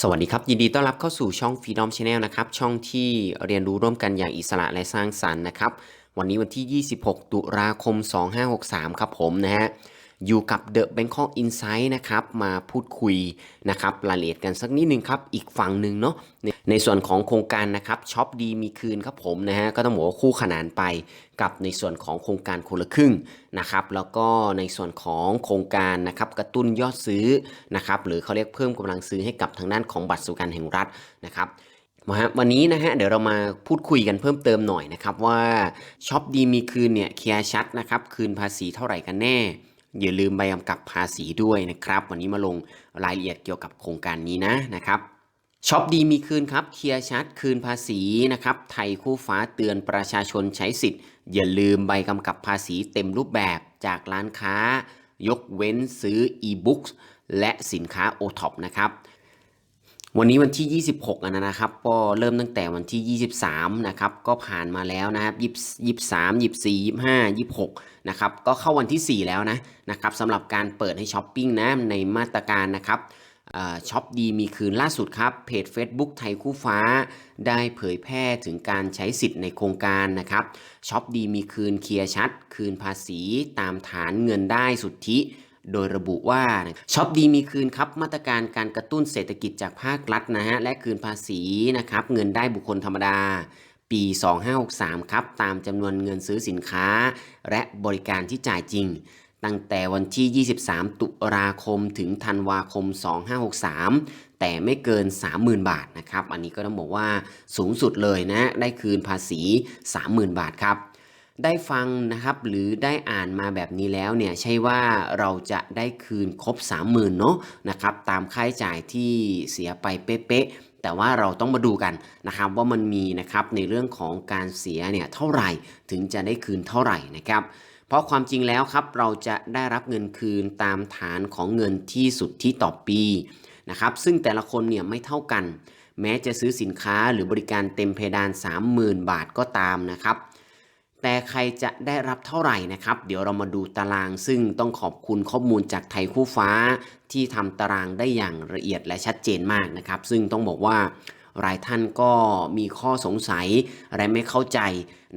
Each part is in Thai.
สวัสดีครับ ยินดีต้อนรับเข้าสู่ช่อง Freedom Channel นะครับ ช่องที่เรียนรู้ร่วมกันอย่างอิสระและสร้างสรรค์นะครับ วันนี้วันที่ 26 ตุลาคม 2563 ครับผมนะฮะ อยู่กับ The Bangkok Insight นะครับมาพูดคุยนะครับรายละเอียดกันสักนิดนึงครับอีกฝั่งหนึ่งเนาะในส่วนของโครงการนะครับช็อปดีมีคืนครับผมนะฮะก็ต้องบอกว่าคู่ขนานไปกับในส่วนของโครงการคนละครึ่งนะครับแล้วก็ในส่วนของโครงการนะครับกระตุ้นยอดซื้อนะครับหรือเขาเรียกเพิ่มกำลังซื้อให้กับทางด้านของบัตรสวัสดิการแห่งรัฐนะครับมาฮะวันนี้นะฮะเดี๋ยวเรามาพูดคุยกันเพิ่มเติมหน่อยนะครับว่าช็อปดีมีคืนเนี่ยเคลียร์ชัดนะครับคืนภาษีเท่าไหร่กันแน่ อย่าลืมใบกำกับภาษีด้วยนะครับ วันนี้มาลงรายละเอียดเกี่ยวกับโครงการนี้นะนะครับช็อปดีมีคืนครับเคลียร์ชัดคืนภาษีนะครับไทยคู่ฟ้าเตือนประชาชนใช้สิทธิ์ อย่าลืมใบกำกับภาษีเต็มรูปแบบจากร้านค้า ยกเว้นซื้ออีบุ๊กและสินค้าโอท็อปนะครับ วันนี้วันที่ 26อะนะครับ ก็เริ่มตั้งแต่วันที่ 23 นะครับ ก็ผ่านมาแล้วนะครับ20 23 24 25 26 นะครับ ก็เข้าวันที่ 4 แล้วนะนะครับสำหรับการเปิดให้ช้อปปิ้งนะในมาตรการนะครับช็อปดีมีคืนล่าสุดครับ เพจ Facebook ไทยคู่ฟ้า ได้เผยแพร่ถึงการใช้สิทธิ์ในโครงการนะครับช็อปดีมีคืนเคลียร์ชัด คืนภาษีตามฐานเงินได้สุทธิ โดยระบุว่าช็อปดีมีคืนครับมาตรการการกระตุ้นเศรษฐกิจจากภาครัฐนะฮะและคืนภาษีนะครับเงินได้บุคคลธรรมดา ปี 2563 ครับ ตามจำนวนเงินซื้อสินค้า และบริการที่จ่ายจริง ตั้งแต่วันที่ 23 ตุลาคมถึงธันวาคม 2563 แต่ไม่เกิน 30,000 บาทนะครับ อันนี้ก็ต้องบอกว่าสูงสุดเลยนะ ได้คืนภาษี 30,000 บาทครับ ได้ฟังนะครับหรือได้อ่านมาแบบนี้แล้วเนี่ยใช่ว่าเราจะได้คืนครบ 30,000เนาะนะครับตามค่าใช้จ่ายที่เสียไปเป๊ะแต่ว่าเราต้องมาดูกันนะครับว่ามันมีนะครับในเรื่องของการเสียเนี่ยเท่าไหร่ถึงจะได้คืนเท่าไหร่นะครับ เพราะความจริงแล้วครับเราจะได้รับเงินคืนตามฐานของเงินที่สุดที่ต่อปีนะครับซึ่งแต่ละคนเนี่ยไม่เท่ากัน แม้จะซื้อสินค้าหรือบริการเต็มเพดาน 30,000 บาทก็ตามนะครับ แต่ใครจะได้รับเท่าไหร่นะครับ เดี๋ยวเรามาดูตารางซึ่งต้องขอบคุณข้อมูลจากไทยคู่ฟ้า ที่ทำตารางได้อย่างละเอียดและชัดเจนมากนะครับ ซึ่งต้องบอกว่าหลายท่านก็มีข้อสงสัยอะไรไม่เข้าใจ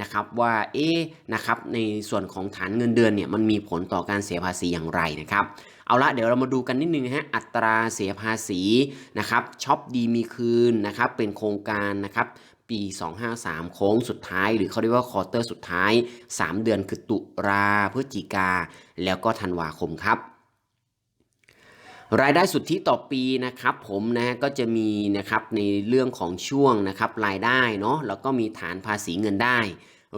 นะครับว่าเอ๊ะนะครับในส่วนของฐานเงินเดือนเนี่ยมันมีผลต่อการเสียภาษีอย่างไรนะครับ เอาละเดี๋ยวเรามาดูกันนิดนึงฮะอัตราเสียภาษีนะครับช็อปดีมีคืนนะครับเป็นโครงการนะครับ ปี 253 โค้งสุดท้าย หรือเขาเรียกว่าคอเตอร์สุดท้าย 3 เดือนคือตุลาพฤศจิกา แล้วก็ธันวาคมครับรายได้สุทธิต่อปีนะครับผมนะก็จะมีนะครับในเรื่องของช่วงนะครับรายได้เนาะแล้วก็มีฐานภาษีเงินได้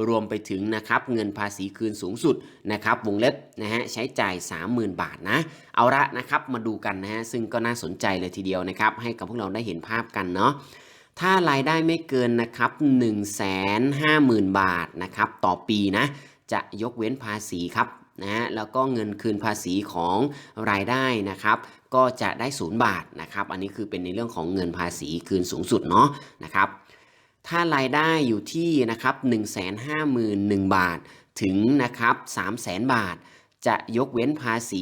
รวมไปถึงนะครับเงินภาษีคืนสูงสุดนะครับวงเล็บนะฮะใช้จ่าย 30,000 บาทนะ เอาละนะครับมาดูกันนะฮะซึ่งก็น่าสนใจเลยทีเดียวนะครับให้กับพวกเราได้เห็นภาพกันเนาะ ถ้ารายได้ไม่เกินนะครับ150,000 บาทนะครับต่อปีนะจะยกเว้นภาษีครับนะฮะแล้วก็เงินคืนภาษีของรายได้นะครับ ก็จะได้ศูนย์บาทนะครับ อันนี้คือเป็นในเรื่องของเงินภาษีคืนสูงสุดเนาะนะครับ ถ้ารายได้อยู่ที่นะครับ151,000 บาทถึงนะครับ300,000 บาท จะยกเว้นภาษี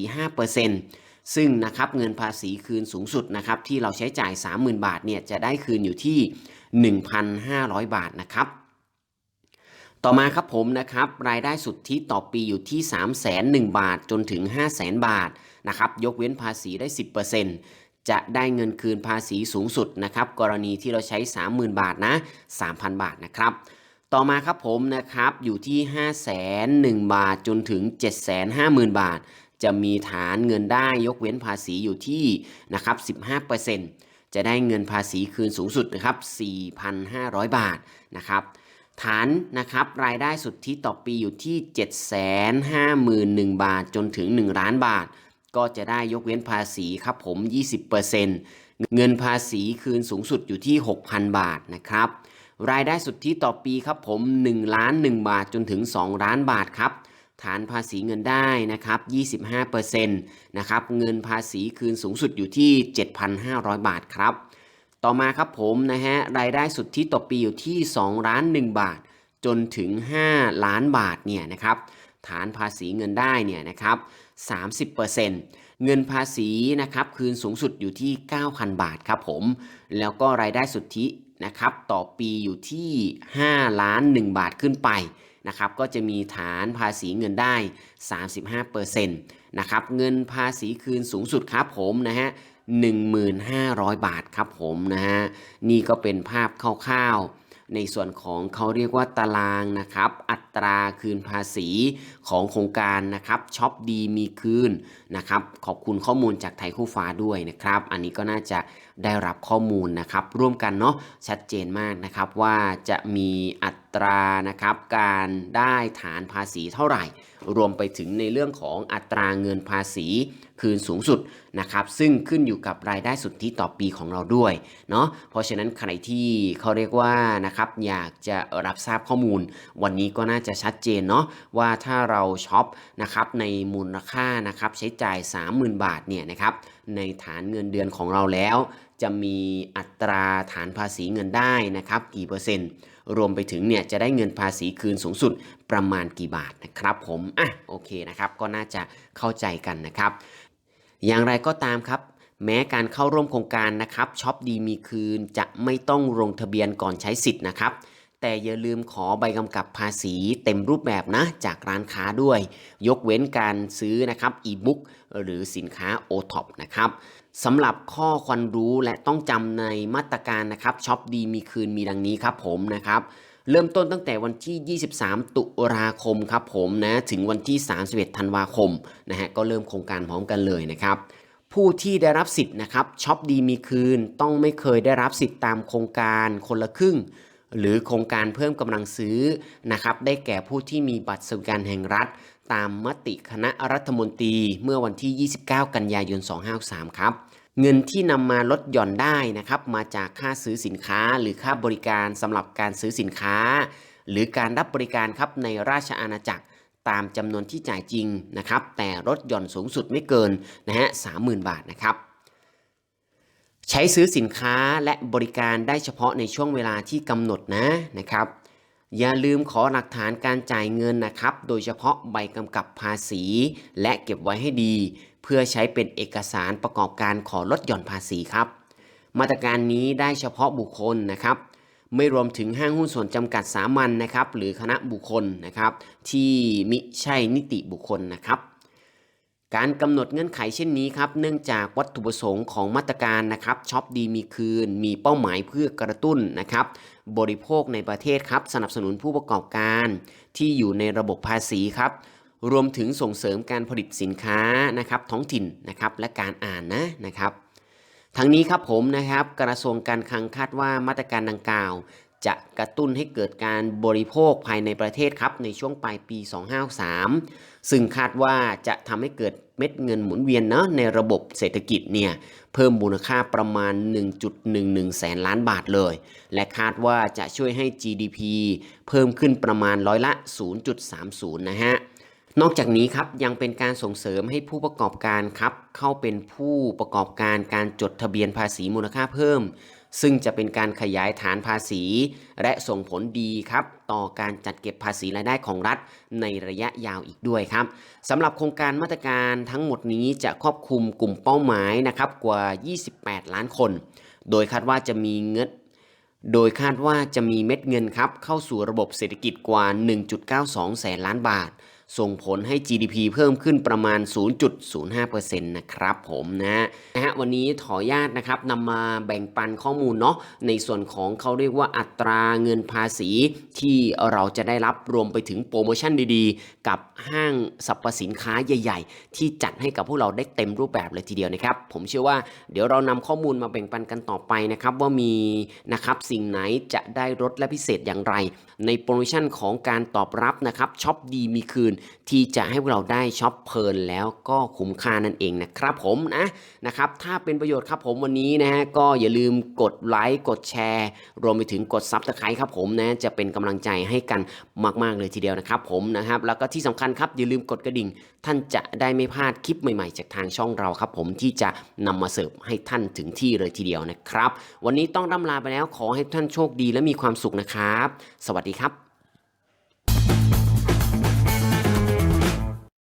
5% ซึ่งนะครับเงินภาษีคืนสูงสุดนะครับที่เราใช้จ่าย 30,000 บาทเนี่ยจะได้คืนอยู่ที่ 1,500 บาทนะครับต่อมาครับผมนะครับรายได้สุทธิต่อปีอยู่ที่3 0 0 0 0 บาทจนถึง 5 0 0 0 0 บาทนะครับยกเว้นภาษีได้ 10%จะได้เงินคืนภาษีสูงสุดนะครับกรณีที่เราใช้ 30,000 บาทนะ3,000 บาทนะครับต่อมาครับผมนะครับอยู่ที่ 5 0 0 0 0บาทจนถึง 750,000 บาท จะมีฐานเงินได้ยกเว้นภาษีอยู่ที่นะครับ15%จะได้เงินภาษีคืนสูงสุดนะครับ4,500 บาทนะครับฐานนะครับรายได้สุทธิต่อปีอยู่ที่ 751,000 บาทจนถึง 1 ล้านบาท ก็จะได้ยกเว้นภาษีครับผม 20%เงินภาษีคืนสูงสุดอยู่ที่ 6,000 บาทนะครับรายได้สุทธิต่อปีครับผม1ล้าน1บาทจนถึง 2 ล้านบาทครับ ฐานภาษีเงินได้นะครับ 25%นะครับ เงินภาษีคืนสูงสุดอยู่ที่ 7,500 บาทครับ ต่อมาครับผมนะฮะ รายได้สุทธิต่อปีอยู่ที่ 2 ล้าน 1 บาท จนถึง 5 ล้านบาทเนี่ยนะครับ ฐานภาษีเงินได้เนี่ยนะครับ 30%เงินภาษีนะครับคืนสูงสุดอยู่ที่ 9,000 บาทครับผม แล้วก็รายได้สุทธินะครับต่อปีอยู่ที่ 5 ล้าน 1 บาทขึ้นไป นะครับก็จะมีฐานภาษีเงินได้ 35%นะครับเงินภาษีคืนสูงสุดครับผมนะฮะ1,500 บาทครับผมนะฮะนี่ก็เป็นภาพคร่าวๆ ในส่วนของเขาเรียกว่าตารางนะครับ อัตราคืนภาษีของโครงการนะครับช็อปดีมีคืนนะครับขอบคุณข้อมูลจากไทยคู่ฟ้าด้วยนะครับ อันนี้ก็น่าจะ ได้รับข้อมูลนะครับ ร่วมกันเนาะชัดเจนมากนะครับว่าจะมีอัตรานะครับการได้ฐานภาษีเท่าไหร่ รวมไปถึงในเรื่องของอัตราเงินภาษีคืนสูงสุดนะครับ ซึ่งขึ้นอยู่กับรายได้สุทธิต่อปีของเราด้วยเนาะเพราะฉะนั้นใครที่เขาเรียกว่านะครับอยากจะรับทราบข้อมูล วันนี้ก็น่าจะชัดเจนเนาะว่าถ้าเราช็อปนะครับในมูลค่านะครับใช้จ่าย 30,000 บาทเนี่ยนะครับในฐานเงินเดือนของเราแล้ว จะมีอัตราฐานภาษีเงินได้นะครับกี่เปอร์เซ็นต์ รวมไปถึงเนี่ยจะได้เงินภาษีคืนสูงสุดประมาณกี่บาทนะครับผมอะโอเคนะครับก็น่าจะเข้าใจกันนะครับ อย่างไรก็ตามครับแม้การเข้าร่วมโครงการนะครับช็อปดีมีคืนจะไม่ต้องลงทะเบียนก่อนใช้สิทธิ์นะครับ แต่อย่าลืมขอใบกำกับภาษีเต็มรูปแบบนะจากร้านค้าด้วย ยกเว้นการซื้อนะครับอีบุ๊กหรือสินค้า o t o p นะครับ สำหรับข้อควรรู้และต้องจำในมาตรการนะครับช็อปดีมีคืนมีดังนี้ครับผมนะครับเริ่มต้นตั้งแต่วันที่ 23 ตุลาคมครับผมนะถึงวันที่ 31 ธันวาคมนะฮะก็เริ่มโครงการพร้อมกันเลยนะครับผู้ที่ได้รับสิทธิ์นะครับช็อปดีมีคืนต้องไม่เคยได้รับสิทธิ์ตามโครงการคนละครึ่ง หรือโครงการเพิ่มกำลังซื้อนะครับได้แก่ผู้ที่มีบัตรสวัสดิการแห่งรัฐ ตามมติคณะรัฐมนตรีเมื่อวันที่ 29 กันยายน 2563 ครับเงินที่นำมาลดหย่อนได้นะครับมาจากค่าซื้อสินค้าหรือค่าบริการสำหรับการซื้อสินค้า หรือการรับบริการครับในราชอาณาจักรตามจำนวนที่จ่ายจริงนะครับแต่ลดหย่อนสูงสุดไม่เกินนะฮะ30,000บาทนะครับ ใช้ซื้อสินค้าและบริการได้เฉพาะในช่วงเวลาที่กำหนดนะนะครับ อย่าลืมขอหลักฐานการจ่ายเงินนะครับ โดยเฉพาะใบกำกับภาษี และเก็บไว้ให้ดี เพื่อใช้เป็นเอกสารประกอบการขอลดหย่อนภาษีครับ มาตรการนี้ได้เฉพาะบุคคลนะครับ ไม่รวมถึงห้างหุ้นส่วนจำกัดสามัญนนะครับ หรือคณะบุคคลนะครับ ที่มิใช่นิติบุคคลนะครับ การกำหนดเงื่อนไขเช่นนี้ครับ เนื่องจากวัตถุประสงค์ของมาตรการนะครับช็อปดีมีคืน มีเป้าหมายเพื่อกระตุ้นนะครับ บริโภคในประเทศครับ สนับสนุนผู้ประกอบการ ที่อยู่ในระบบภาษีครับ รวมถึงส่งเสริมการผลิตสินค้านะครับท้องถิ่นนะครับและการอ่านนะนะครับ ทั้งนี้ครับผมนะครับกระทรวงการคลังคาดว่ามาตรการดังกล่าว จะกระตุ้นให้เกิดการบริโภคภายในประเทศครับในช่วงปลายปี 2563ซึ่งคาดว่าจะทำให้เกิดเม็ดเงินหมุนเวียนเนาะในระบบเศรษฐกิจเนี่ยเพิ่มมูลค่าประมาณ 1.11 แสนล้านบาทเลย และคาดว่าจะช่วยให้ GDP เพิ่มขึ้นประมาณร้อยละ 0.30 นะฮะนอกจากนี้ครับยังเป็นการส่งเสริมให้ผู้ประกอบการครับเข้าเป็นผู้ประกอบการการจดทะเบียนภาษีมูลค่าเพิ่ม ซึ่งจะเป็นการขยายฐานภาษี และส่งผลดีครับ ต่อการจัดเก็บภาษีรายได้ของรัฐในระยะยาวอีกด้วยครับสำหรับโครงการมาตรการทั้งหมดนี้จะครอบคลุมกลุ่มเป้าหมายนะครับกว่า 28 ล้านคน โดยคาดว่าจะมีเงินโดยคาดว่าจะมีเม็ดเงินครับเข้าสู่ระบบเศรษฐกิจกว่า 1.92 แสนล้านบาท ส่งผลให้ GDP เพิ่มขึ้นประมาณ 0.05%นะครับผมนะนะฮะวันนี้ขออนุญาตนะครับนำมาแบ่งปันข้อมูลเนาะในส่วนของเขาเรียกว่าอัตราเงินภาษีที่เราจะได้รับรวมไปถึงโปรโมชั่นดีๆ กับห้างสรรพสินค้าใหญ่ ๆ ที่จัดให้กับพวกเราได้เต็มรูปแบบเลยทีเดียวนะครับ ผมเชื่อว่าเดี๋ยวเรานำข้อมูลมาแบ่งปันกันต่อไปนะครับว่ามีนะครับสิ่งไหนจะได้ลดและพิเศษอย่างไร ในโปรโมชั่นของการตอบรับนะครับช็อปดีมีคืนที่จะให้พวกเราได้ช็อปเพลินแล้วก็คุ้มค่านั่นเองนะครับผมนะนะครับถ้าเป็นประโยชน์ครับผมวันนี้นะฮะก็อย่าลืมกดไลค์กดแชร์ รวมไปถึงกดซับสไครต์ครับผมนะจะเป็นกำลังใจให้กันมาก ๆ เลยทีเดียวนะครับผมนะครับแล้วก็ที่สำคัญครับอย่าลืมกดกระดิ่ง ท่านจะได้ไม่พลาดคลิปใหม่ๆ จากทางช่องเราครับผมที่จะนำมาเสิร์ฟให้ท่านถึงที่เลยทีเดียวนะครับ วันนี้ต้องร่ำลาไปแล้วขอให้ท่านโชคดีและมีความสุขนะครับ สวัสดีครับ